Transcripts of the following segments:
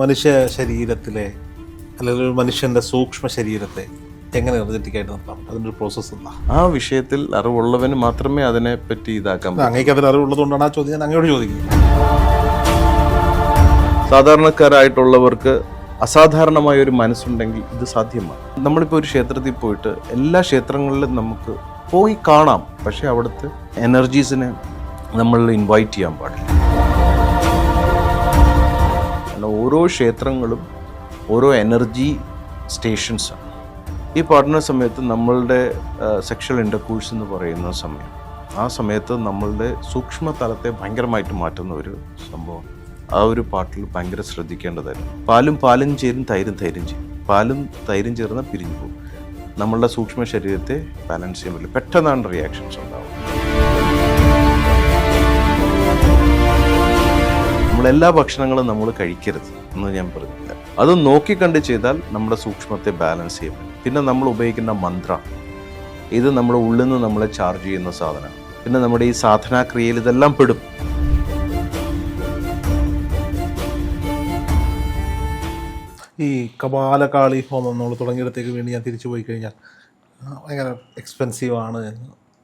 മനുഷ്യ ശരീരത്തിലെ അല്ലെങ്കിൽ ഒരു മനുഷ്യന്റെ സൂക്ഷ്മ ശരീരത്തെ എങ്ങനെ എനർജറ്റിക് ആയിട്ട് നിർത്താം? അതിന്റെ ഒരു പ്രോസസ്സ് എന്താ? ആ വിഷയത്തിൽ അറിവുള്ളവന് മാത്രമേ അതിനെ പറ്റി ഇതാക്കാൻ പറ്റൂ. അങ്ങേക്ക് അതിൽ അറിവുള്ളതുകൊണ്ടാണ് ആ ചോദ്യം ഞാൻ അങ്ങോട്ട് ചോദിക്കുന്നത്. സാധാരണക്കാരായിട്ടുള്ളവർക്ക് അസാധാരണമായ ഒരു മനസ്സുണ്ടെങ്കിൽ ഇത് സാധ്യമാണ്. നമ്മളിപ്പോൾ ഒരു ക്ഷേത്രത്തിൽ പോയിട്ട് എല്ലാ ക്ഷേത്രങ്ങളിലും നമുക്ക് പോയി കാണാം. പക്ഷേ അവിടുത്തെ എനർജീസിനെ നമ്മൾ ഇൻവൈറ്റ് ചെയ്യാൻ പാടില്ല. ഓരോ ക്ഷേത്രങ്ങളും ഓരോ എനർജി സ്റ്റേഷൻസാണ്. ഈ പഠന സമയത്ത് നമ്മളുടെ സെക്ഷൽ ഇന്റർകൂഴ്സ് എന്ന് പറയുന്ന സമയം ആ സമയത്ത് നമ്മളുടെ സൂക്ഷ്മ തലത്തെ ഭയങ്കരമായിട്ട് മാറ്റുന്ന ഒരു സംഭവം ആ ഒരു പാട്ടിൽ ഭയങ്കര ശ്രദ്ധിക്കേണ്ടതായിരുന്നു. പാലും പാലും ചേരും തൈരും തൈരും ചേരും. പാലും തൈരും ചേർന്ന് പിരിഞ്ഞു പോകും. നമ്മളുടെ സൂക്ഷ്മ ശരീരത്തെ ബാലൻസ് ചെയ്യാൻ പറ്റില്ല. പെട്ടെന്നാണ് റിയാക്ഷൻസ് ഉണ്ടാവുക. നമ്മളെല്ലാ ഭക്ഷണങ്ങളും നമ്മൾ കഴിക്കരുത് എന്ന് ഞാൻ പറഞ്ഞില്ല. അത് നോക്കിക്കണ്ട് ചെയ്താൽ നമ്മുടെ സൂക്ഷ്മത്തെ ബാലൻസ് ചെയ്യും പിന്നെ നമ്മൾ ഉപയോഗിക്കുന്ന മന്ത്ര. ഇത് നമ്മുടെ ഉള്ളിൽ നിന്ന് നമ്മളെ ചാർജ് ചെയ്യുന്ന സാധനമാണ്. പിന്നെ നമ്മുടെ ഈ സാധനാക്രിയയിൽ ഇതെല്ലാം പെടും. ഈ കപാലകാളി ഹോമം നമ്മൾ തുടങ്ങിയിടത്തേക്ക് വേണ്ടി ഞാൻ തിരിച്ചു പോയി കഴിഞ്ഞാൽ ഭയങ്കര എക്സ്പെൻസീവ് ആണ്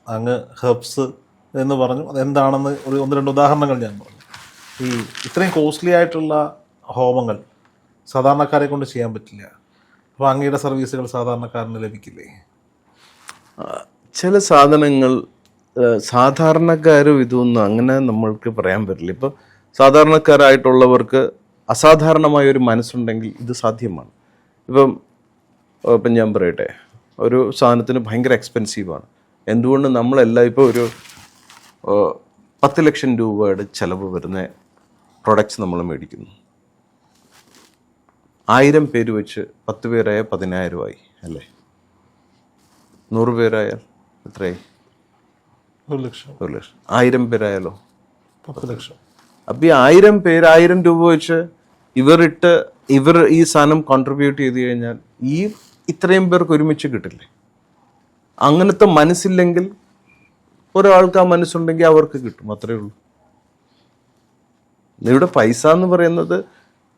അങ്ങ് ഹെർബ്സ് എന്ന് പറഞ്ഞു. അതെന്താണെന്ന് ഒരു ഒന്ന് രണ്ട് ഉദാഹരണങ്ങൾ ഞാൻ പറഞ്ഞു. ഈ ഇത്രയും കോസ്റ്റ്ലി ആയിട്ടുള്ള ഹോമങ്ങൾ സാധാരണക്കാരെ കൊണ്ട് ചെയ്യാൻ പറ്റില്ല. അപ്പോൾ അങ്ങയുടെ സർവീസുകൾ സാധാരണക്കാരന് ലഭിക്കില്ലേ? ചില സാധനങ്ങൾ സാധാരണക്കാരും ഇതൊന്നും അങ്ങനെ നമ്മൾക്ക് പറയാൻ പറ്റില്ല. ഇപ്പോൾ സാധാരണക്കാരായിട്ടുള്ളവർക്ക് അസാധാരണമായ ഒരു മനസ്സുണ്ടെങ്കിൽ ഇത് സാധ്യമാണ്. ഇപ്പം ഇപ്പം ഞാൻ പറയട്ടെ ഒരു സാധനത്തിന് ഭയങ്കര എക്സ്പെൻസീവാണ് എന്തുകൊണ്ട് നമ്മളെല്ലാം ഇപ്പോൾ ഒരു പത്ത് ലക്ഷം രൂപയുടെ ചിലവ് വരുന്ന പ്രൊഡക്ട്സ് നമ്മൾ മേടിക്കുന്നു. ആയിരം പേര് വെച്ച് പത്ത് പേരായ പതിനായിരമായി അല്ലേ? നൂറ് പേരായാൽ എത്രയായി? ഒരു ലക്ഷം. ഒരു ലക്ഷം. ആയിരം പേരായാലോ? പത്ത് ലക്ഷം. അപ്പം ഈ ആയിരം പേര് ആയിരം രൂപ വെച്ച് ഇവരിട്ട് ഇവർ ഈ സാധനം കോൺട്രിബ്യൂട്ട് ചെയ്ത് കഴിഞ്ഞാൽ ഈ ഇത്രയും പേർക്ക് ഒരുമിച്ച് കിട്ടില്ലേ? അങ്ങനത്തെ മനസ്സില്ലെങ്കിൽ ഒരാൾക്ക് ആ മനസ്സുണ്ടെങ്കിൽ അവർക്ക് കിട്ടും അത്രേ ഉള്ളൂ. ഇവിടെ പൈസ എന്ന് പറയുന്നത്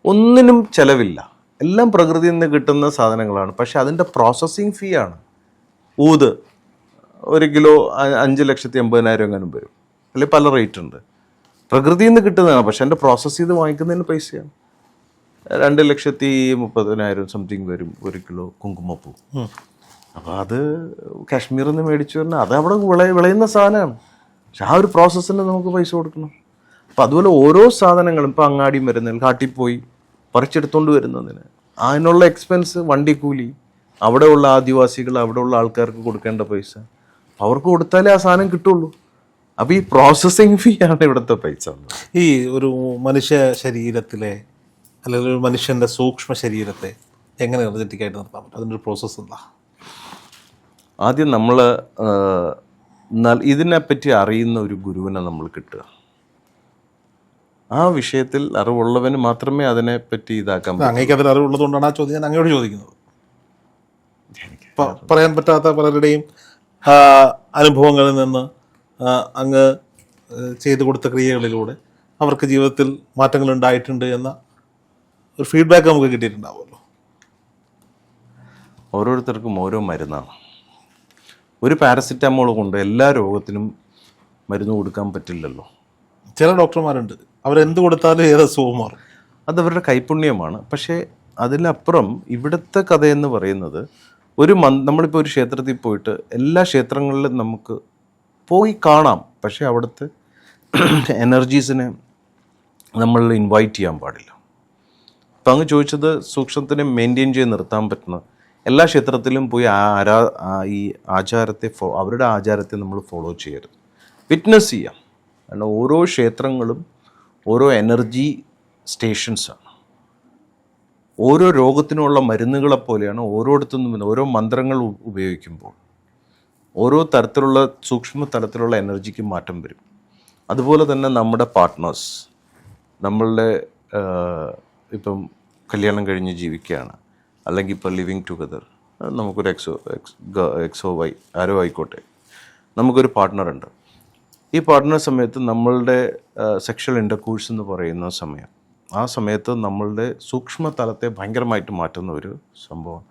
ഒന്നിനും ചിലവില്ല. എല്ലാം പ്രകൃതിയിൽ നിന്ന് കിട്ടുന്ന സാധനങ്ങളാണ്. പക്ഷെ അതിന്റെ പ്രോസസ്സിങ് ഫീ ആണ്. ഊത് ഒരു കിലോ അഞ്ച് ലക്ഷത്തി എൺപതിനായിരം എങ്ങാനും വരും. അല്ലെങ്കിൽ പല റേറ്റ് ഉണ്ട്. പ്രകൃതിയിൽ നിന്ന് കിട്ടുന്നതാണ്. പക്ഷെ എന്റെ പ്രോസസ്സ് ചെയ്ത് വാങ്ങിക്കുന്നതിന് പൈസയാണ്. രണ്ട് ലക്ഷത്തി മുപ്പതിനായിരം സംതിങ് വരും ഒരു കിലോ കുങ്കുമപ്പൂ. അപ്പോൾ അത് കാശ്മീരിൽ നിന്ന് മേടിച്ചു പറഞ്ഞാൽ അത് അവിടെ വിള വിളയുന്ന സാധനമാണ്. പക്ഷെ ആ ഒരു പ്രോസസ്സിന് നമുക്ക് പൈസ കൊടുക്കണം. അപ്പം അതുപോലെ ഓരോ സാധനങ്ങളും ഇപ്പം അങ്ങാടി മരുന്നുകൾ കാട്ടിൽ പോയി പറിച്ചെടുത്തോണ്ട് വരുന്നതിന്. അതിനുള്ള എക്സ്പെൻസ് വണ്ടിക്കൂലി കൂലി അവിടെയുള്ള ആദിവാസികൾ അവിടെയുള്ള ആൾക്കാർക്ക് കൊടുക്കേണ്ട പൈസ. അപ്പം അവർക്ക് കൊടുത്താലേ ആ സാധനം കിട്ടുള്ളൂ. അപ്പോൾ ഈ പ്രോസസ്സിങ് ഫീ ആണ് ഇവിടുത്തെ പൈസ ഈ ഒരു മനുഷ്യ ശരീരത്തിലെ അല്ലെങ്കിൽ ഒരു മനുഷ്യന്റെ സൂക്ഷ്മ ശരീരത്തെ എങ്ങനെ എനർജറ്റിക്കായിട്ട് നിർത്താൻ പറ്റും? അതിന്റെ ഒരു പ്രോസസ്സ് എന്താ? ആദ്യം നമ്മൾ ഇതിനെപ്പറ്റി അറിയുന്ന ഒരു ഗുരുവിനെ നമ്മൾ കിട്ടുക. ആ വിഷയത്തിൽ അറിവുള്ളവന് മാത്രമേ അതിനെ പറ്റി ഇതാക്കാൻ പറ്റൂ അങ്ങേക്ക് അതിൽ അറിവുള്ളതുകൊണ്ടാണ് ആ ചോദ്യം ഞാൻ അങ്ങോട്ട് ചോദിക്കുന്നത്. പറയാൻ പറ്റാത്ത പലരുടെയും അനുഭവങ്ങളിൽ നിന്ന് അങ്ങ് ചെയ്തു കൊടുത്ത ക്രിയകളിലൂടെ അവർക്ക് ജീവിതത്തിൽ മാറ്റങ്ങൾ ഉണ്ടായിട്ടുണ്ട് എന്ന ഒരു ഫീഡ്ബാക്ക് നമുക്ക് കിട്ടിയിട്ടുണ്ടാവുമല്ലോ. ഓരോരുത്തർക്കും ഓരോ മരുന്നാണ്. ഒരു പാരസിറ്റമോൾ കൊണ്ട് എല്ലാ രോഗത്തിനും മരുന്ന് കൊടുക്കാൻ പറ്റില്ലല്ലോ. ചില ഡോക്ടർമാരുണ്ട്. അവരെന്ത് കൊടുത്താലും ഏത് അസുഖവും മാറും. അതവരുടെ കൈപുണ്യമാണ്. പക്ഷേ അതിലപ്പുറം ഇവിടുത്തെ കഥയെന്ന് പറയുന്നത് ഒരു മന് നമ്മളിപ്പോൾ ഒരു ക്ഷേത്രത്തിൽ പോയിട്ട് എല്ലാ ക്ഷേത്രങ്ങളിലും നമുക്ക് പോയി കാണാം. പക്ഷേ അവിടുത്തെ എനർജീസിനെ നമ്മൾ ഇൻവൈറ്റ് ചെയ്യാൻ പാടില്ല. അപ്പം അങ്ങ് ചോദിച്ചത് സൂക്ഷ്മത്തിനെ മെയിന്റെയിൻ ചെയ്ത് നിർത്താൻ പറ്റുന്ന എല്ലാ ക്ഷേത്രത്തിലും പോയി ആരാ ഈ ആചാരത്തെ ഫോ അവരുടെ ആചാരത്തെ നമ്മൾ ഫോളോ ചെയ്യരുത്. വിറ്റ്നസ് ചെയ്യാം. കാരണം ഓരോ ക്ഷേത്രങ്ങളും ഓരോ എനർജി സ്റ്റേഷൻസാണ്. ഓരോ രോഗത്തിനുള്ള മരുന്നുകളെ പോലെയാണ് വരുന്ന ഓരോ മന്ത്രങ്ങൾ ഉപയോഗിക്കുമ്പോൾ ഓരോ തരത്തിലുള്ള സൂക്ഷ്മ തലത്തിലുള്ള എനർജിക്ക് മാറ്റം വരും. അതുപോലെ തന്നെ നമ്മുടെ പാർട്ട്നേഴ്സ് നമ്മളുടെ ഇപ്പം കല്യാണം കഴിഞ്ഞ് ജീവിക്കുകയാണ്. അല്ലെങ്കിൽ ഇപ്പോൾ ലിവിങ് ടുഗദർ നമുക്കൊരു എക്സോ എക്സ് എക്സോ വൈ ആരോ ആയിക്കോട്ടെ. നമുക്കൊരു പാർട്ട്ണറുണ്ട് ഈ പഠന സമയത്ത് നമ്മളുടെ സെക്ഷൽ ഇന്റർകൂഴ്സ് എന്ന് പറയുന്ന സമയം. ആ സമയത്ത് നമ്മളുടെ സൂക്ഷ്മ തലത്തെ ഭയങ്കരമായിട്ട് മാറ്റുന്ന ഒരു സംഭവം.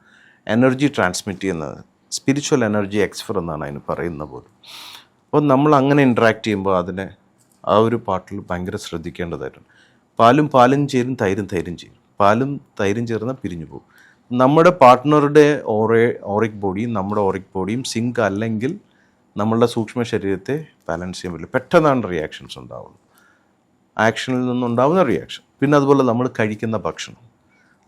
എനർജി ട്രാൻസ്മിറ്റ് ചെയ്യുന്നത് സ്പിരിച്വൽ എനർജി എക്സ്ഫർ എന്നാണ് അതിന് പറയുന്നത് പോലും. അപ്പോൾ നമ്മൾ അങ്ങനെ ഇൻട്രാക്ട് ചെയ്യുമ്പോൾ അതിനെ ആ ഒരു പാട്ടിൽ ഭയങ്കര ശ്രദ്ധിക്കേണ്ടതായിട്ടുണ്ട്. പാലും പാലും ചേരും തൈരും തൈരും ചേരും. പാലും തൈരും ചേർന്നാൽ പിരിഞ്ഞു പോകും. നമ്മുടെ പാർട്ട്ണറുടെ ഓറേ ഓറിക് ബോഡിയും നമ്മുടെ ഓറിക് ബോഡിയും സിങ്ക് അല്ലെങ്കിൽ നമ്മളുടെ സൂക്ഷ്മ ശരീരത്തെ ബാലൻസ് ചെയ്യാൻ പറ്റില്ല. പെട്ടെന്നാണ് റിയാക്ഷൻസ് ഉണ്ടാവുന്നത് ആക്ഷനിൽ നിന്നുണ്ടാവുന്ന റിയാക്ഷൻ പിന്നെ അതുപോലെ നമ്മൾ കഴിക്കുന്ന ഭക്ഷണം.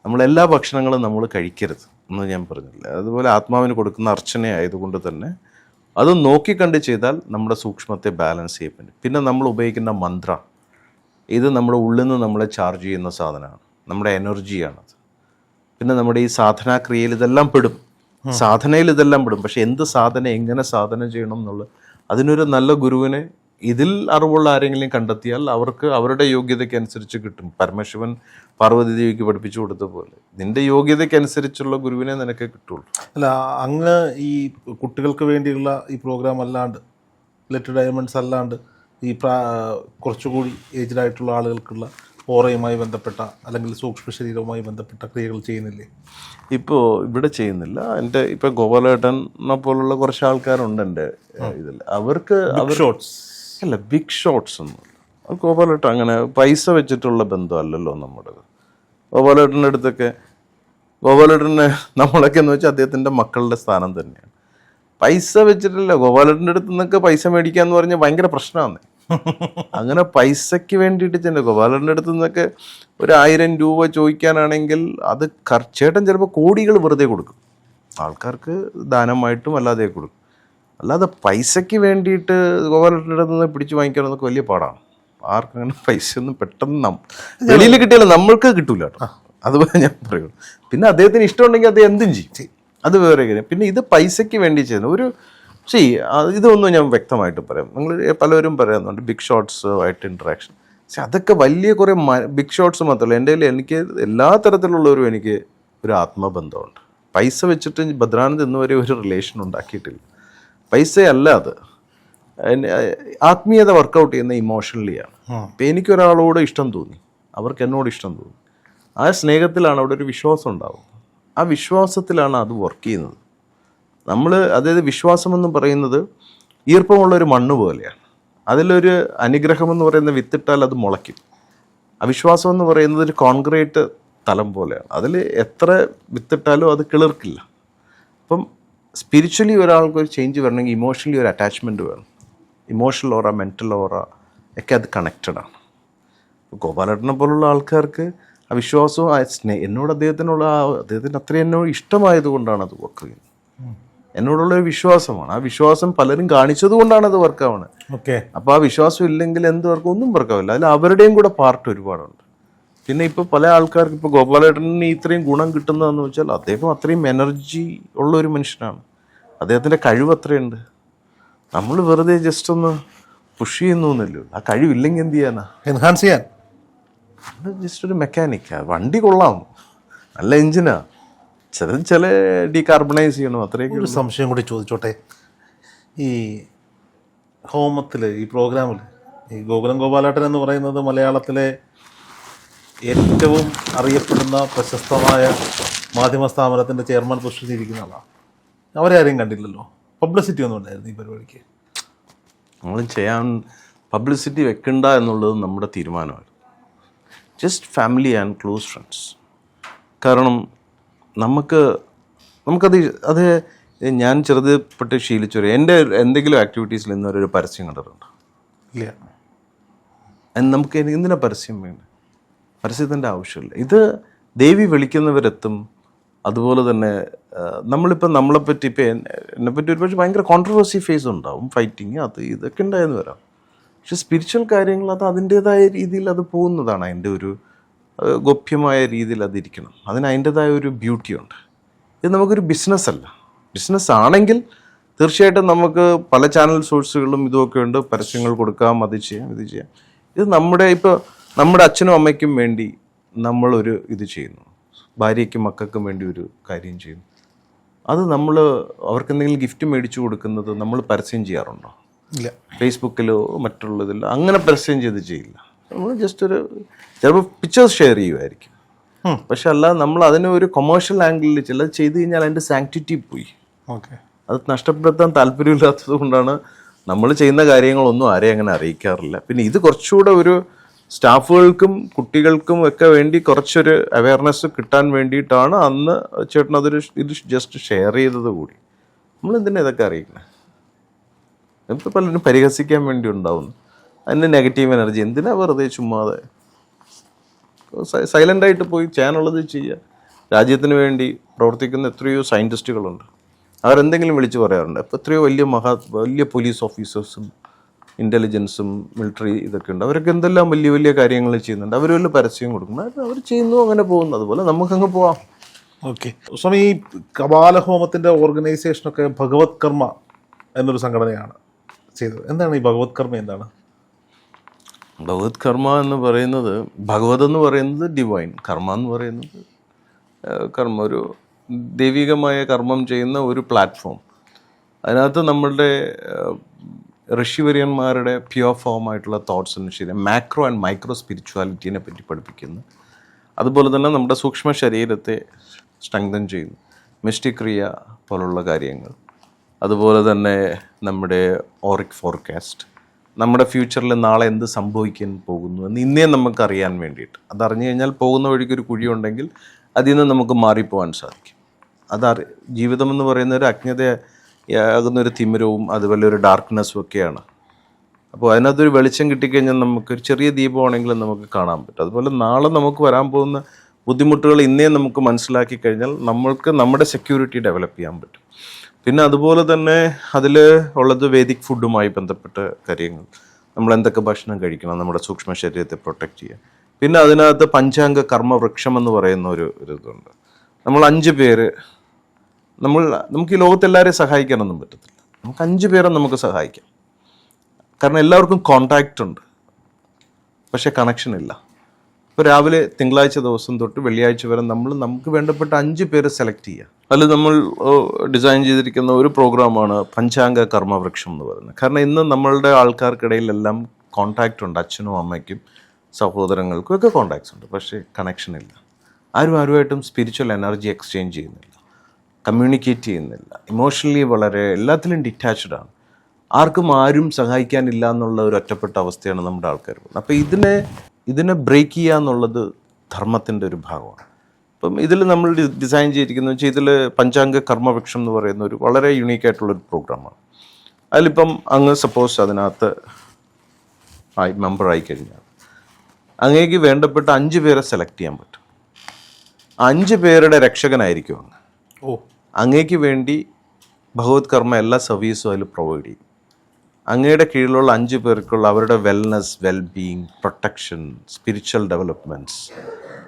നമ്മളെല്ലാ ഭക്ഷണങ്ങളും നമ്മൾ കഴിക്കരുത് എന്ന് ഞാൻ പറഞ്ഞില്ല. അതുപോലെ ആത്മാവിന് കൊടുക്കുന്ന അർച്ചന ആയതുകൊണ്ട് തന്നെ അത് നോക്കിക്കണ്ട് ചെയ്താൽ നമ്മുടെ സൂക്ഷ്മത്തെ ബാലൻസ് ചെയ്യാൻ പറ്റും. പിന്നെ നമ്മൾ ഉപയോഗിക്കുന്ന മന്ത്ര. ഇത് നമ്മുടെ ഉള്ളിൽ നിന്ന് നമ്മളെ ചാർജ് ചെയ്യുന്ന സാധനമാണ്. നമ്മുടെ എനർജിയാണത് പിന്നെ നമ്മുടെ ഈ സാധനാക്രിയയിൽ ഇതെല്ലാം പെടും. സാധനയിൽ ഇതെല്ലാം പെടും. പക്ഷെ എന്ത് സാധന എങ്ങനെ സാധന ചെയ്യണം എന്നുള്ളത്. അതിനൊരു നല്ല ഗുരുവിനെ ഇതിൽ അറിവുള്ള ആരെങ്കിലും കണ്ടെത്തിയാൽ അവർക്ക് അവരുടെ യോഗ്യതയ്ക്ക് അനുസരിച്ച് കിട്ടും. പരമശിവൻ പാർവതി ദേവിക്ക് പഠിപ്പിച്ചു കൊടുത്ത പോലെ. നിന്റെ യോഗ്യതയ്ക്കനുസരിച്ചുള്ള ഗുരുവിനെ നിനക്ക് കിട്ടുള്ളൂ. അല്ല അങ്ങ് ഈ കുട്ടികൾക്ക് വേണ്ടിയുള്ള ഈ പ്രോഗ്രാം അല്ലാണ്ട് ലെറ്റർ ഡയമണ്ട്സ് അല്ലാണ്ട് ഈ പ്രാ കുറച്ചുകൂടി ഏജ്ഡ് ആയിട്ടുള്ള ആളുകൾക്കുള്ള ഓറയുമായി ബന്ധപ്പെട്ട അല്ലെങ്കിൽ സൂക്ഷ്മ ശരീരവുമായി ബന്ധപ്പെട്ട ക്രിയകൾ ചെയ്യുന്നില്ലേ? ഇപ്പോൾ ഇവിടെ ചെയ്യുന്നില്ല. എന്റെ ഇപ്പോൾ ഗോപാലേട്ടനെ പോലുള്ള കുറച്ച് ആൾക്കാരുണ്ട് എന്റെ ഇതിൽ. അവർക്ക് അവർ ഷോർട്സ് അല്ല ബിഗ് ഷോട്ട്സ് ഒന്നും. ഗോപാലേട്ടൻ അങ്ങനെ പൈസ വെച്ചിട്ടുള്ള ബന്ധമല്ലല്ലോ നമ്മുടെ. ഗോപാലേട്ടന്റെ അടുത്തൊക്കെ ഗോപാലേട്ടനെ നമ്മളൊക്കെ എന്ന് വെച്ചാൽ അദ്ദേഹത്തിന്റെ മക്കളുടെ സ്ഥാനം തന്നെയാണ്. പൈസ വെച്ചിട്ടില്ല ഗോപാലേട്ടന്റെ അടുത്ത് നിന്നൊക്കെ പൈസ മേടിക്കുക എന്ന് പറഞ്ഞാൽ ഭയങ്കര പ്രശ്നമാണ് അങ്ങനെ പൈസയ്ക്ക് വേണ്ടിയിട്ട് ചെന്നെ ഗോപാലന്റെ അടുത്ത് നിന്നൊക്കെ ഒരു ആയിരം രൂപ ചോദിക്കാനാണെങ്കിൽ അത് കർച്ചേട്ടൻ ചേട്ടൻ ചിലപ്പോൾ കോടികൾ വെറുതെ കൊടുക്കും. ആൾക്കാർക്ക് ദാനമായിട്ടും അല്ലാതെ കൊടുക്കും. അല്ലാതെ പൈസയ്ക്ക് വേണ്ടിയിട്ട് ഗോപാലന്റെ അടുത്ത് നിന്ന് പിടിച്ചു വാങ്ങിക്കാനൊക്കെ വലിയ പാടാണ്. ആർക്കും അങ്ങനെ പൈസ ഒന്നും പെട്ടെന്ന് വെളിയിൽ കിട്ടിയാലും നമ്മൾക്ക് കിട്ടൂല കേട്ടോ. അതുപോലെ ഞാൻ പറയുള്ളൂ. പിന്നെ അദ്ദേഹത്തിന് ഇഷ്ടമുണ്ടെങ്കിൽ അദ്ദേഹം എന്തും ചെയ്യും. അത് വേറെ കാര്യം. പിന്നെ ഇത് പൈസയ്ക്ക് വേണ്ടി ചെയ്യുന്ന ഒരു ശരി ഇതൊന്നും ഞാൻ വ്യക്തമായിട്ട് പറയാം. നിങ്ങൾ പലരും പറയുന്നുണ്ട് ബിഗ് ഷോട്ട്സ് ആയിട്ട് ഇൻട്രാക്ഷൻ പക്ഷെ അതൊക്കെ വലിയ കുറേ ബിഗ് ഷോട്ട്സ് മാത്രമല്ല എന്റെ കയ്യിൽ എനിക്ക് എല്ലാ തരത്തിലുള്ളവരും എനിക്ക് ഒരു ആത്മബന്ധമുണ്ട്. പൈസ വെച്ചിട്ട് ഭദ്രാനന്ദ് ഇന്ന് വരെ ഒരു റിലേഷൻ ഉണ്ടാക്കിയിട്ടില്ല. പൈസയല്ല അത്. ആത്മീയത വർക്കൗട്ട് ചെയ്യുന്ന ഇമോഷണലിയാണ് അപ്പം എനിക്കൊരാളോട് ഇഷ്ടം തോന്നി. അവർക്ക് എന്നോട് ഇഷ്ടം തോന്നി. ആ സ്നേഹത്തിലാണ് അവിടെ ഒരു വിശ്വാസം ഉണ്ടാവുന്നത്. ആ വിശ്വാസത്തിലാണ് അത് വർക്ക് ചെയ്യുന്നത്. നമ്മൾ അതായത് വിശ്വാസം എന്ന് പറയുന്നത് ഈർപ്പമുള്ള ഒരു മണ്ണ് പോലെയാണ്. അതിലൊരു അനുഗ്രഹം എന്ന് പറയുന്ന വിത്തിട്ടാൽ അത് മുളയ്ക്കും. അവിശ്വാസം എന്ന് പറയുന്നത് ഒരു കോൺക്രീറ്റ് തലം പോലെയാണ്. അതിൽ എത്ര വിത്തിട്ടാലും അത് കിളിർക്കില്ല. അപ്പം സ്പിരിച്വലി ഒരാൾക്ക് ഒരു ചേഞ്ച് വരണമെങ്കിൽ ഇമോഷണലി ഒരു അറ്റാച്ച്മെന്റ് വേണം. ഇമോഷണൽ ഓറ മെന്റൽ ഓറ ഒക്കെ അത് കണക്റ്റഡാണ് ഗോപാലേട്ടനെ പോലുള്ള ആൾക്കാർക്ക് ആ വിശ്വാസവും ആ സ്നേഹ എന്നോട് അദ്ദേഹത്തിനുള്ള അദ്ദേഹത്തിന് അത്രയും എന്നോട് ഇഷ്ടമായത് കൊണ്ടാണ് അത് വർക്ക് ചെയ്യുന്നത് എന്നോടുള്ള ഒരു വിശ്വാസമാണ്. ആ വിശ്വാസം പലരും കാണിച്ചത് കൊണ്ടാണ് അത് വർക്കാവുന്നത് ഓക്കെ അപ്പോൾ ആ വിശ്വാസം ഇല്ലെങ്കിൽ എന്ത് വർക്കും ഒന്നും വർക്കാവില്ല അതിൽ അവരുടെയും കൂടെ പാർട്ട് ഒരുപാടുണ്ട്. പിന്നെ ഇപ്പോൾ പല ആൾക്കാർക്ക് ഇപ്പോൾ ഗോപാലേട്ടന് ഇത്രയും ഗുണം കിട്ടുന്നതെന്ന് വെച്ചാൽ അദ്ദേഹം അത്രയും എനർജി ഉള്ള ഒരു മനുഷ്യനാണ്. അദ്ദേഹത്തിന്റെ കഴിവ് അത്രയുണ്ട്. നമ്മൾ വെറുതെ ജസ്റ്റ് ഒന്ന് പുഷ് ചെയ്യുന്നു എന്നല്ലോ ആ കഴിവില്ലെങ്കിൽ എന്ത് ചെയ്യാനാ? എൻഹാൻസ് ചെയ്യാൻ. ജസ്റ്റ് ഒരു മെക്കാനിക്കാ വണ്ടി കൊള്ളാം. നല്ല എഞ്ചിനാ ചില ചില ഡീകാർബണൈസ് ചെയ്യണം? അത്രയൊക്കെ ഒരു സംശയം കൂടി ചോദിച്ചോട്ടെ? ഈ ഹോമത്തിൽ ഈ പ്രോഗ്രാമിൽ ഈ ഗോകുലം ഗോപാലേട്ടൻ എന്ന് പറയുന്നത് മലയാളത്തിലെ ഏറ്റവും അറിയപ്പെടുന്ന പ്രശസ്തമായ മാധ്യമ സ്ഥാപനത്തിന്റെ ചെയർമാൻ പൊസിഷനിൽ ഇരിക്കുന്ന ആളാണ് അവരെ ആരെയും കണ്ടില്ലല്ലോ? പബ്ലിസിറ്റി ഒന്നും ഉണ്ടായിരുന്നു ഈ പരിപാടിക്ക്. നമ്മൾ ചെയ്യാൻ പബ്ലിസിറ്റി വെക്കണ്ട എന്നുള്ളത് നമ്മുടെ തീരുമാനമായിരുന്നു. Just family and close friends കാരണം നമുക്ക് നമുക്കത് അത് ഞാൻ ചെറുതപ്പെട്ട് ശീലിച്ചൊരു എന്റെ എന്തെങ്കിലും ആക്ടിവിറ്റീസിൽ നിന്ന് ഒരു പരസ്യം കണ്ടിട്ടുണ്ട്? ഇല്ല. നമുക്ക് എന്തിനാ പരസ്യം വേണം പരസ്യത്തിന്റെ ആവശ്യമില്ല. ഇത് ദേവി വിളിക്കുന്നവരെത്തും. അതുപോലെ തന്നെ നമ്മളിപ്പോൾ നമ്മളെപ്പറ്റി ഇപ്പോൾ എന്നെപ്പറ്റി ഒരുപക്ഷെ ഭയങ്കര കോൺട്രവേഴ്സി ഫേസ് ഉണ്ടാവും. ഫൈറ്റിങ് അത് ഇതൊക്കെ ഉണ്ടായെന്ന് വരാം. പക്ഷെ സ്പിരിച്വൽ കാര്യങ്ങൾ അത് അതിന്റേതായ രീതിയിൽ അത് പോകുന്നതാണ്. അതിന്റെ ഒരു ഗോപ്യമായ രീതിയിൽ അതിരിക്കണം. അതിന് അതിന്റെതായ ഒരു ബ്യൂട്ടിയുണ്ട്. ഇത് നമുക്കൊരു ബിസിനസ് അല്ല ബിസിനസ് ആണെങ്കിൽ തീർച്ചയായിട്ടും നമുക്ക് പല ചാനൽ സോഴ്സുകളും ഇതുമൊക്കെ ഉണ്ട്. പരസ്യങ്ങൾ കൊടുക്കാം അത് ചെയ്യാം ഇത് ചെയ്യാം. ഇത് നമ്മുടെ ഇപ്പോൾ നമ്മുടെ അച്ഛനും അമ്മയ്ക്കും വേണ്ടി നമ്മളൊരു ഇത് ചെയ്യുന്നു. ഭാര്യയ്ക്കും മക്കൾക്കും വേണ്ടി ഒരു കാര്യം ചെയ്യുന്നു. അത് നമ്മൾ അവർക്ക് എന്തെങ്കിലും ഗിഫ്റ്റ് മേടിച്ചു കൊടുക്കുന്നത് നമ്മൾ പരസ്യം ചെയ്യാറുണ്ടോ? ഇല്ല. ഫേസ്ബുക്കിലോ മറ്റുള്ളതിലോ അങ്ങനെ പരസ്യം ചെയ്ത് ചെയ്യില്ല. നമ്മൾ ജസ്റ്റ് ഒരു ചിലപ്പോൾ പിക്ചേഴ്സ് ഷെയർ ചെയ്യുമായിരിക്കും പക്ഷെ അല്ല നമ്മൾ അതിനെ ഒരു കൊമേഴ്ഷ്യൽ ആംഗിളിൽ ചിലത് ചെയ്ത് കഴിഞ്ഞാൽ അതിന്റെ സാങ്ക്ടിറ്റി പോയി. ഓക്കെ. അത് നഷ്ടപ്പെടുത്താൻ താല്പര്യമില്ലാത്തത് കൊണ്ടാണ് നമ്മൾ ചെയ്യുന്ന കാര്യങ്ങളൊന്നും ആരെയും അങ്ങനെ അറിയിക്കാറില്ല. പിന്നെ ഇത് കുറച്ചുകൂടെ ഒരു സ്റ്റാഫുകൾക്കും കുട്ടികൾക്കും ഒക്കെ വേണ്ടി കുറച്ചൊരു അവയർനെസ് കിട്ടാൻ വേണ്ടിയിട്ടാണ് അന്ന് ചേട്ടൻ അതൊരു ഇത് ജസ്റ്റ് ഷെയർ ചെയ്തത് കൂടി. നമ്മൾ എന്തിനാ ഇതൊക്കെ അറിയിക്കണേ? ഇപ്പോൾ പലരും പരിഹസിക്കാൻ വേണ്ടി ഉണ്ടാവുന്നു. അതിന്റെ നെഗറ്റീവ് എനർജി എന്തിനാ വെറുതെ ചുമ്മാതെ? സൈലന്റ് ആയിട്ട് പോയി ചെയ്യാനുള്ളത് ചെയ്യുക രാജ്യത്തിന് വേണ്ടി പ്രവർത്തിക്കുന്ന എത്രയോ സയന്റിസ്റ്റുകളുണ്ട് അവരെന്തെങ്കിലും വിളിച്ച് പറയാറുണ്ട്. അപ്പോൾ എത്രയോ വലിയ മഹാ വലിയ പോലീസ് ഓഫീസേഴ്സും ഇന്റലിജൻസും മിലിറ്ററി ഇതൊക്കെ ഉണ്ട്. അവരൊക്കെ എന്തെല്ലാം വലിയ വലിയ കാര്യങ്ങൾ ചെയ്യുന്നുണ്ട്. അവർ വലിയ പരസ്യം കൊടുക്കുന്നു അവർ ചെയ്യുന്നു അങ്ങനെ പോകുന്നു. അതുപോലെ നമുക്കങ്ങ് പോവാം. ഓക്കെ. സ്വാമി ഈ കപാലഹോമത്തിന്റെ ഓർഗനൈസേഷനൊക്കെ ഭഗവത് കർമ്മ എന്നൊരു സംഘടനയാണ് ചെയ്തത്. എന്താണ് ഈ ഭഗവത് കർമ്മ എന്താണ്? ഭഗവത് കർമ്മ എന്ന് പറയുന്നത് ഭഗവത് എന്ന് പറയുന്നത് ഡിവൈൻ കർമ്മ എന്ന് പറയുന്നത് കർമ്മ ഒരു ദൈവികമായ കർമ്മം ചെയ്യുന്ന ഒരു പ്ലാറ്റ്ഫോം അതിനകത്ത് നമ്മളുടെ ഋഷിവര്യന്മാരുടെ പ്യുവർ ഫോം ആയിട്ടുള്ള തോട്ട്സിന് ശരി മാക്രോ ആൻഡ് മൈക്രോ സ്പിരിച്വാലിറ്റീനെ പറ്റി പഠിപ്പിക്കുന്നു. അതുപോലെ തന്നെ നമ്മുടെ സൂക്ഷ്മ ശരീരത്തെ സ്ട്രെങ്തൻ ചെയ്യുന്നു. മിസ്റ്റിക് ക്രിയ പോലുള്ള കാര്യങ്ങൾ. അതുപോലെ തന്നെ നമ്മുടെ ഓറിക് ഫോർകാസ്റ്റ് നമ്മുടെ ഫ്യൂച്ചറിൽ നാളെ എന്ത് സംഭവിക്കാൻ പോകുന്നു എന്ന് ഇന്നേ നമുക്ക് അറിയാൻ വേണ്ടിയിട്ട്. അതറിഞ്ഞു കഴിഞ്ഞാൽ പോകുന്ന വഴിക്ക് ഒരു കുഴിയുണ്ടെങ്കിൽ അതിൽ നിന്ന് നമുക്ക് മാറിപ്പോകാൻ സാധിക്കും. അതറി ജീവിതം എന്ന് പറയുന്ന ഒരു അജ്ഞതയാകുന്ന ഒരു തിമിരവും അതുപോലെ ഒരു ഡാർക്ക്നെസ്സും ഒക്കെയാണ്. അപ്പോൾ അതിനകത്തൊരു വെളിച്ചം കിട്ടിക്കഴിഞ്ഞാൽ നമുക്ക് ഒരു ചെറിയ ദീപമാണെങ്കിലും നമുക്ക് കാണാൻ പറ്റും. അതുപോലെ നാളെ നമുക്ക് വരാൻ പോകുന്ന ബുദ്ധിമുട്ടുകൾ ഇന്നേ നമുക്ക് മനസ്സിലാക്കി കഴിഞ്ഞാൽ നമ്മൾക്ക് നമ്മുടെ സെക്യൂരിറ്റി ഡെവലപ്പ് ചെയ്യാൻ പറ്റും. പിന്നെ അതുപോലെ തന്നെ അതിൽ ഉള്ളത് വേദിക് ഫുഡുമായി ബന്ധപ്പെട്ട കാര്യങ്ങൾ. നമ്മൾ എന്തൊക്കെ ഭക്ഷണം കഴിക്കണം നമ്മുടെ സൂക്ഷ്മ ശരീരത്തെ പ്രൊട്ടക്റ്റ് ചെയ്യുക പിന്നെ അതിനകത്ത് പഞ്ചാംഗ കർമ്മ വൃക്ഷം എന്ന് പറയുന്ന ഒരു ഇതുണ്ട്. നമ്മൾ അഞ്ച് പേര് നമ്മൾ നമുക്ക് ഈ ലോകത്തെല്ലാവരെയും സഹായിക്കാനൊന്നും പറ്റത്തില്ല. നമുക്ക് അഞ്ച് പേരെ നമുക്ക് സഹായിക്കാം. കാരണം എല്ലാവർക്കും കോണ്ടാക്റ്റ് ഉണ്ട്. പക്ഷേ കണക്ഷൻ ഇല്ല. ഇപ്പോൾ രാവിലെ തിങ്കളാഴ്ച ദിവസം തൊട്ട് വെള്ളിയാഴ്ച വരെ നമ്മൾ നമുക്ക് വേണ്ടപ്പെട്ട അഞ്ച് പേര് സെലക്ട് ചെയ്യുക അതിൽ നമ്മൾ ഡിസൈൻ ചെയ്തിരിക്കുന്ന ഒരു പ്രോഗ്രാമാണ് പഞ്ചാംഗ കർമ്മവൃക്ഷം എന്ന് പറയുന്നത്. കാരണം ഇന്ന് നമ്മളുടെ ആൾക്കാർക്കിടയിലെല്ലാം കോണ്ടാക്റ്റ് ഉണ്ട്. അച്ഛനും അമ്മയ്ക്കും സഹോദരങ്ങൾക്കും ഒക്കെ കോണ്ടാക്ട്സ് ഉണ്ട്. പക്ഷേ കണക്ഷൻ ഇല്ല. ആരും ആരുമായിട്ടും സ്പിരിച്വൽ എനർജി എക്സ്ചേഞ്ച് ചെയ്യുന്നില്ല. കമ്മ്യൂണിക്കേറ്റ് ചെയ്യുന്നില്ല. ഇമോഷണലി വളരെ എല്ലാത്തിലും ഡിറ്റാച്ച്ഡ് ആണ്. ആർക്കും ആരും സഹായിക്കാനില്ല എന്നുള്ള ഒരു ഒറ്റപ്പെട്ട അവസ്ഥയാണ് നമ്മുടെ ആൾക്കാർ. അപ്പോൾ ഇതിനെ ഇതിനെ ബ്രേക്ക് ചെയ്യുക എന്നുള്ളത് ധർമ്മത്തിന്റെ ഒരു ഭാഗമാണ്. അപ്പം ഇതിൽ നമ്മൾ ഡിസൈൻ ചെയ്തിരിക്കുന്നത് വെച്ചാൽ ഇതിൽ പഞ്ചാംഗ കർമ്മവൃക്ഷം എന്ന് പറയുന്ന ഒരു വളരെ യുണീക്ക് ആയിട്ടുള്ളൊരു പ്രോഗ്രാമാണ് അതിലിപ്പം അങ്ങ് സപ്പോസ് അതിനകത്ത് ആയി മെമ്പറായി കഴിഞ്ഞാൽ അങ്ങേക്ക് വേണ്ടപ്പെട്ട അഞ്ച് പേരെ സെലക്ട് ചെയ്യാൻ പറ്റും. അഞ്ച് പേരുടെ രക്ഷകനായിരിക്കും അങ്ങ്. ഓ. അങ്ങേക്ക് വേണ്ടി ഭഗവത് കർമ്മ എല്ലാ സർവീസും അതിൽ പ്രൊവൈഡ് ചെയ്യും. അങ്ങയുടെ കീഴിലുള്ള അഞ്ച് പേർക്കുള്ള അവരുടെ wellness wellbeing protection spiritual developments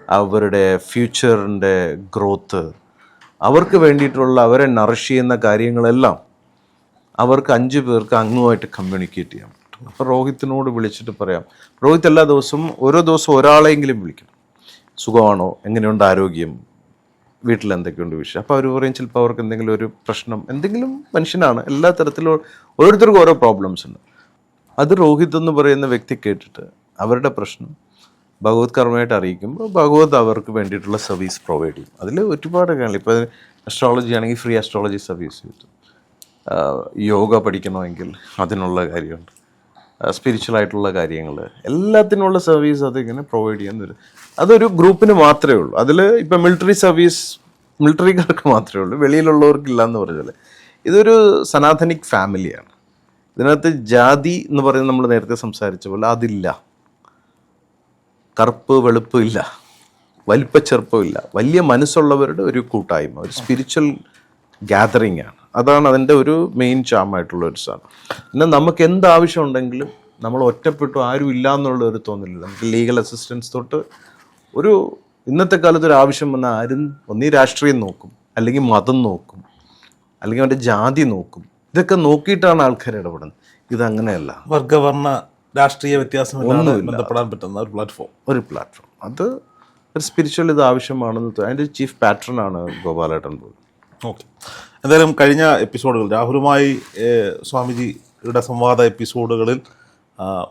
അവരുടെ ഫ്യൂച്ചറിന്റെ ഗ്രോത്ത് അവർക്ക് വേണ്ടിയിട്ടുള്ള അവരെ നറിഷ് ചെയ്യുന്ന കാര്യങ്ങളെല്ലാം അവർക്ക് അഞ്ച് പേർക്ക് അങ്ങുമായിട്ട് കമ്മ്യൂണിക്കേറ്റ് ചെയ്യാം പറ്റും. അപ്പോൾ രോഹിത്തിനോട് വിളിച്ചിട്ട് പറയാം. രോഹിത് എല്ലാ ദിവസവും ഓരോ ദിവസവും ഒരാളെങ്കിലും വിളിക്കണം. സുഖമാണോ? എങ്ങനെയുണ്ട് ആരോഗ്യം? വീട്ടിൽ എന്തൊക്കെയുണ്ട് വിഷയം അപ്പോൾ അവർ പറയും ചിലപ്പോൾ അവർക്ക് എന്തെങ്കിലും ഒരു പ്രശ്നം എന്തെങ്കിലും മനുഷ്യനാണ്. എല്ലാ തരത്തിലും ഓരോരുത്തർക്കും ഓരോ പ്രോബ്ലംസ് ഉണ്ട്. അത് രോഹിത് എന്ന് പറയുന്ന വ്യക്തി കേട്ടിട്ട് അവരുടെ പ്രശ്നം ഭഗവത് കർമ്മമായിട്ട് അറിയിക്കുമ്പോൾ ഭഗവത് അവർക്ക് വേണ്ടിയിട്ടുള്ള സർവീസ് പ്രൊവൈഡ് ചെയ്യും. അതിൽ ഒരുപാട് കാര്യങ്ങൾ. ഇപ്പോൾ അസ്ട്രോളജി ആണെങ്കിൽ ഫ്രീ അസ്ട്രോളജി സർവീസ് കിട്ടും. യോഗ പഠിക്കണമെങ്കിൽ അതിനുള്ള കാര്യമുണ്ട്. സ്പിരിച്വൽ ആയിട്ടുള്ള കാര്യങ്ങൾ. എല്ലാത്തിനുള്ള സർവീസ് അതിങ്ങനെ പ്രൊവൈഡ് ചെയ്യാൻ തരും അതൊരു ഗ്രൂപ്പിന് മാത്രമേ ഉള്ളൂ. അതിൽ ഇപ്പം മിലിറ്ററി സർവീസ് മിലിറ്ററിക്കാർക്ക് മാത്രമേ ഉള്ളൂ. വെളിയിലുള്ളവർക്കില്ല എന്ന് പറഞ്ഞാൽ ഇതൊരു സനാതനിക് ഫാമിലിയാണ് ഇതിനകത്ത് ജാതി എന്ന് പറയുന്നത് നമ്മൾ നേരത്തെ സംസാരിച്ച പോലെ അതില്ല. കറുപ്പ് വെളുപ്പ് ഇല്ല. വലിപ്പച്ചെറുപ്പമില്ല വലിയ മനസ്സുള്ളവരുടെ ഒരു കൂട്ടായ്മ ഒരു സ്പിരിച്വൽ ഗ്യാതറിങ് ആണ്. അതാണ് അതിന്റെ ഒരു മെയിൻ ചാമായിട്ടുള്ള ഒരു സാധനം. പിന്നെ നമുക്ക് എന്ത് ആവശ്യമുണ്ടെങ്കിലും നമ്മൾ ഒറ്റപ്പെട്ടു ആരും ഇല്ല എന്നുള്ള ഒരു തോന്നില്ല നമുക്ക് ലീഗൽ അസിസ്റ്റൻസ് തൊട്ട് ഒരു ഇന്നത്തെ കാലത്ത് ഒരു ആവശ്യം വന്നാൽ ആരും ഒന്നീ രാഷ്ട്രീയം നോക്കും അല്ലെങ്കിൽ മതം നോക്കും അല്ലെങ്കിൽ അവന്റെ ജാതി നോക്കും. ഇതൊക്കെ നോക്കിയിട്ടാണ് ആൾക്കാർ ഇടപെടുന്നത്. ഇതങ്ങനെയല്ല. വർഗവർണ രാഷ്ട്രീയ വ്യത്യാസമില്ലാതെ ബന്ധപ്പെടാൻ പറ്റുന്ന ഒരു പ്ലാറ്റ്ഫോം ഒരു പ്ലാറ്റ്ഫോം അത് ഒരു സ്പിരിച്വൽ ഇത് ആവശ്യമാണെന്ന് അതിന്റെ ചീഫ് പാറ്റേൺ ആണ് ഗോപാലേട്ടൻ പോലും. ഓക്കെ എന്തായാലും കഴിഞ്ഞ എപ്പിസോഡുകൾ രാഹുലുമായി സ്വാമിജിയുടെ സംവാദ എപ്പിസോഡുകളിൽ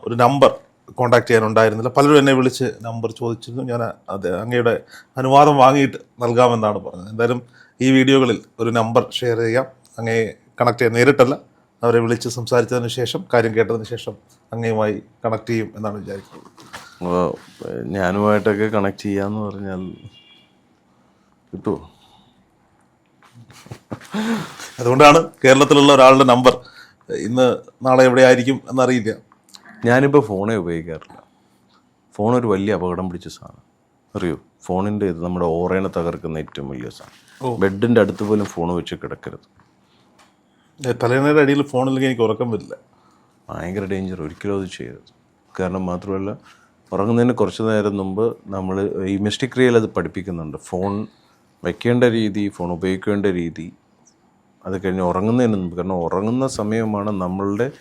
ഒരു നമ്പർ കോണ്ടാക്ട് ചെയ്യാനുണ്ടായിരുന്നില്ല. പലരും എന്നെ വിളിച്ച് നമ്പർ ചോദിച്ചിരുന്നു. ഞാൻ അത് അങ്ങയുടെ അനുവാദം വാങ്ങിയിട്ട് നൽകാമെന്നാണ് പറഞ്ഞത്. എന്തായാലും ഈ വീഡിയോകളിൽ ഒരു നമ്പർ ഷെയർ ചെയ്യാം. അങ്ങയെ കണക്ട് ചെയ്യാൻ നേരിട്ടല്ല. അവരെ വിളിച്ച് സംസാരിച്ചതിന് ശേഷം കാര്യം കേട്ടതിന് ശേഷം അങ്ങയുമായി കണക്ട് ചെയ്യും എന്നാണ് വിചാരിക്കുന്നത്. അപ്പോൾ ഞാനുമായിട്ടൊക്കെ കണക്ട് ചെയ്യാന്ന് പറഞ്ഞാൽ കിട്ടുമോ അതുകൊണ്ടാണ് കേരളത്തിലുള്ള ഒരാളുടെ നമ്പർ ഇന്ന് നാളെ എവിടെ ആയിരിക്കും എന്നറിയില്ല. ഞാനിപ്പോൾ ഫോണേ ഉപയോഗിക്കാറില്ല. ഫോൺ ഒരു വലിയ അപകടം പിടിച്ച സാധനം. അറിയോ? ഫോണിന്റെ ഇത് നമ്മുടെ ഓറേനെ തകർക്കുന്ന ഏറ്റവും വലിയ സാധനം. ബെഡിന്റെ അടുത്ത് പോലും ഫോൺ വെച്ച് കിടക്കരുത്. തലേണയുടെ അടിയിൽ ഫോണില്ലെങ്കിൽ എനിക്ക് ഉറക്കം വരില്ല. ഭയങ്കര ഡേഞ്ചർ ഒരിക്കലും അത് ചെയ്യരുത്. കാരണം മാത്രമല്ല ഉറങ്ങുന്നതിന് കുറച്ച് നേരം മുമ്പ് നമ്മൾ ഈ മിസ്റ്റിക് റിയൽ അത് പഠിപ്പിക്കുന്നുണ്ട്. ഫോൺ വയ്ക്കേണ്ട രീതി ഫോൺ ഉപയോഗിക്കേണ്ട രീതി അത് കഴിഞ്ഞ് ഉറങ്ങുന്നതിന് മുമ്പ്. കാരണം ഉറങ്ങുന്ന സമയമാണ് നമ്മളുടെ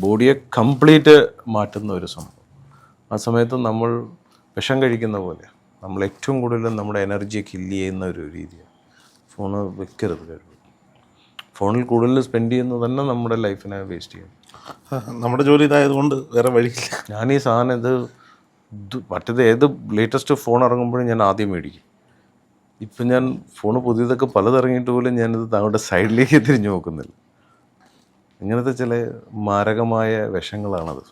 ബോഡിയെ കംപ്ലീറ്റ് മാറ്റുന്ന ഒരു സംഭവം. ആ സമയത്ത് നമ്മൾ വിഷം കഴിക്കുന്ന പോലെ നമ്മൾ ഏറ്റവും കൂടുതൽ നമ്മുടെ എനർജിയെ കില്ല് ചെയ്യുന്ന ഒരു രീതിയാണ് ഫോണ് വെക്കരുത് കഴിവ് ഫോണിൽ കൂടുതൽ സ്പെൻഡ് ചെയ്യുന്നത് തന്നെ നമ്മുടെ ലൈഫിനെ വേസ്റ്റ് ചെയ്യും. നമ്മുടെ ജോലി ഇതായതുകൊണ്ട് വേറെ വഴിയില്ല. ഞാൻ ഈ സാധനം ഇത് മറ്റേത് ഏത് ലേറ്റസ്റ്റ് ഫോൺ ഇറങ്ങുമ്പോഴും ഞാൻ ആദ്യം മേടിക്കും. ഇപ്പം ഞാൻ ഫോൺ പുതിയതൊക്കെ പലതിറങ്ങിയിട്ട് പോലും ഞാനിത് താങ്കളുടെ സൈഡിലേക്ക് തിരിഞ്ഞു നോക്കുന്നില്ല. ഇങ്ങനത്തെ ചില മാരകമായ വിഷങ്ങളാണത്.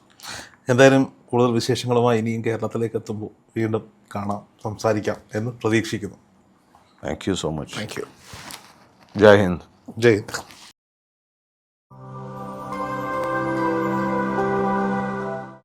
എന്തായാലും കൂടുതൽ വിശേഷങ്ങളുമായി ഇനിയും കേരളത്തിലേക്ക് എത്തുമ്പോൾ വീണ്ടും കാണാം സംസാരിക്കാം എന്ന് പ്രതീക്ഷിക്കുന്നു. Thank you so much thank you Jai Hind. Jai Hind